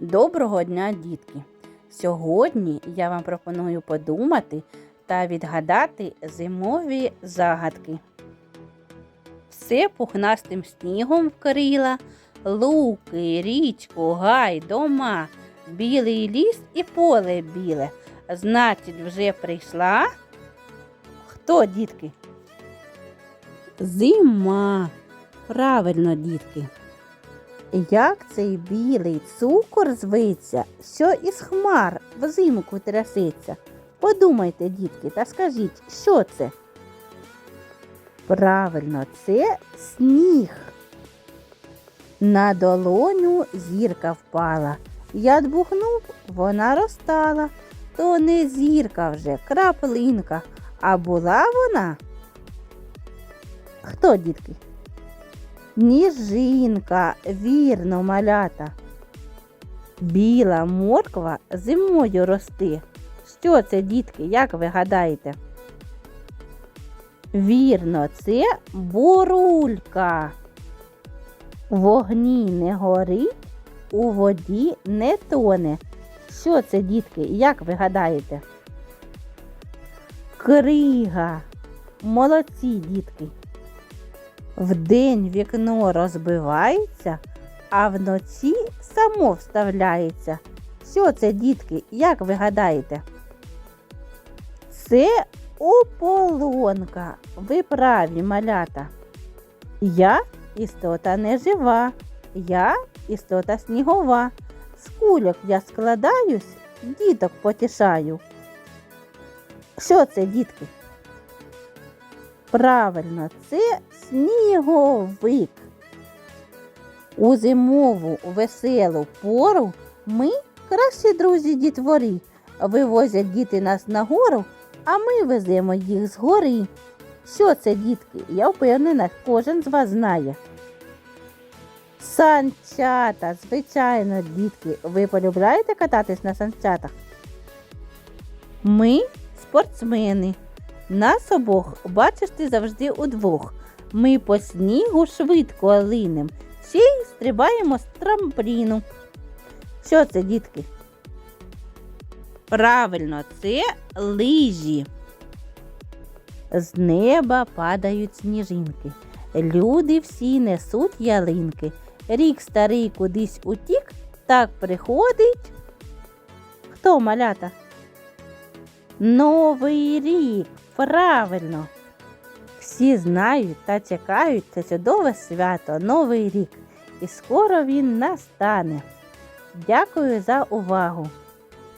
Доброго дня, дітки! Сьогодні я вам пропоную подумати та відгадати зимові загадки. Все пухнастим снігом вкрила, луки, річку, гай, дома, білий ліс і поле біле. Значить, вже прийшла. Хто, дітки? Зима. Правильно, дітки. Як цей білий цукор зветься, що із хмар взимку трясеться? Подумайте, дітки, та скажіть, що це? Правильно, це сніг. На долоню зірка впала. Я дбухнув, вона розтала. То не зірка вже, краплинка. А була вона? Хто, дітки? Ніжинка, вірно, малята. Біла морква зимою росте. Що це, дітки, як ви гадаєте? Вірно, це бурулька. Вогні не горить, у воді не тоне. Що це, дітки, як ви гадаєте? Крига. Молодці, дітки. Вдень вікно розбивається, а вночі само вставляється. Що це, дітки, як ви гадаєте? Це ополонка. Ви праві малята. Я істота не жива, я істота снігова. З кульок я складаюсь, діток потішаю. Що це, дітки? Правильно, це сніговик. У зимову веселу пору ми кращі друзі дітвори. Вивозять діти нас на гору, а ми веземо їх згори. Що це, дітки? Я впевнена, кожен з вас знає. Санчата, звичайно, дітки, ви полюбляєте кататись на санчатах? Ми спортсмени. Нас обох бачиш ти завжди удвох. Ми по снігу швидко линем, ще й стрибаємо з трампліну. Що це, дітки? Правильно, це лижі. З неба падають сніжинки. Люди всі несуть ялинки. Рік старий кудись утік, так приходить. Хто малята? Новий рік. Правильно. Всі знають та чекають це чудове свято, Новий рік. І скоро він настане. Дякую за увагу!